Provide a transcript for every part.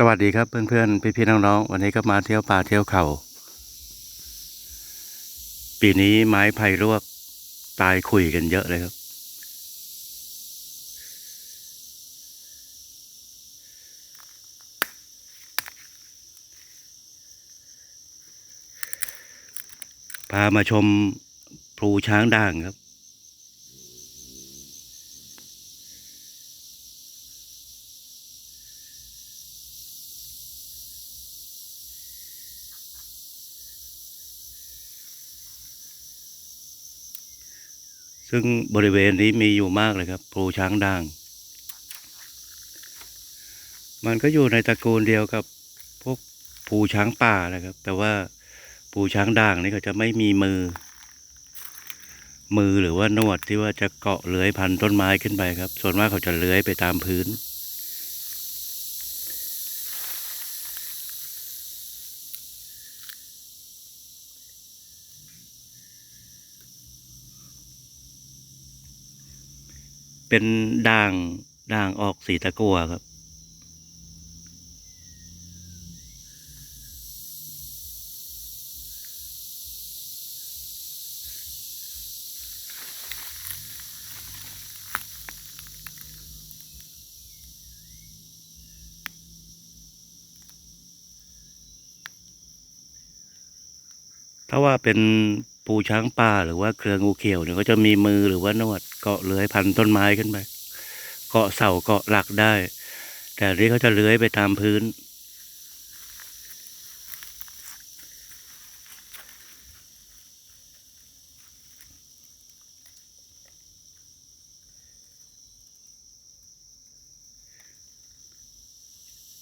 สวัสดีครับเพื่อนๆพี่ๆน้องๆวันนี้ก็มาเที่ยวป่าเที่ยวเขา ปีนี้ไม้ไผ่รวกตายขุยกันเยอะเลยครับ พามาชมพลูช้างด่างครับ ซึ่งบริเวณนี้มีอยู่มากเลยครับพลูช้างด่าง มันก็อยู่ในตระกูลเดียวกับพวกภูช้างป่านะครับ แต่ว่าภูช้างด่างนี่เขาจะไม่มีมือ มือหรือว่านวดที่ว่าจะเกาะเลื้อยพันต้นไม้ขึ้นไปครับ ส่วนมากเขาจะเลื้อยไปตามพื้น เป็นด่างด่างออกสีตะกัวครับ ถ้าว่าเป็น ปูช้างป่าหรือว่าเครืองูเขียวเนี่ยก็จะมีมือหรือว่านวดเกาะเลื้อยพันต้นไม้ขึ้นไปเกาะเสาเกาะหลักได้ แต่นี้เขาจะเลื้อยไปตามพื้น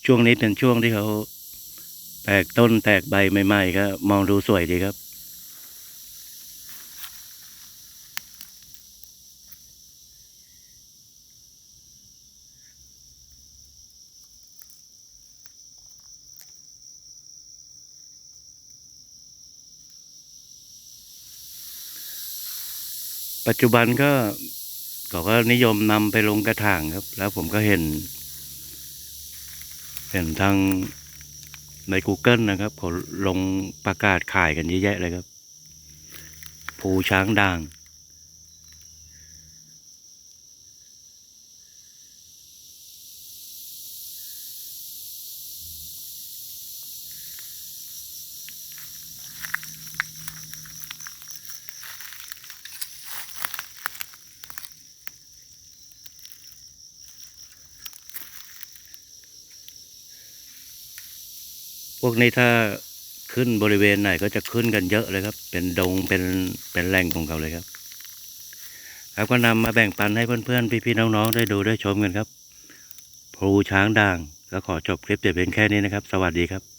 ช่วงนี้เป็นช่วงที่เขาแตกต้นแตกใบใหม่ ๆ ก็มองดูสวยดีครับ ปัจจุบันก็เขาก็นิยมนำไปลงกระถางครับ แล้วผมก็เห็น เห็นทางใน Google นะครับเขาลงประกาศขายกันเยอะแยะเลยครับ ภูช้างด่าง วกนี้ถ้าขึ้นบริเวณไหนก็จะขึ้นกันเยอะเลยครับ เป็นดงเป็นเป็นแหล่งของเขาเลยครับ ครับก็นำมาแบ่งปันให้เพื่อนๆพี่ๆน้องๆได้ดูได้ชมกันครับพลูช้างด่างก็ขอจบคลิปแต่เพียงแค่นี้นะครับ สวัสดีครับ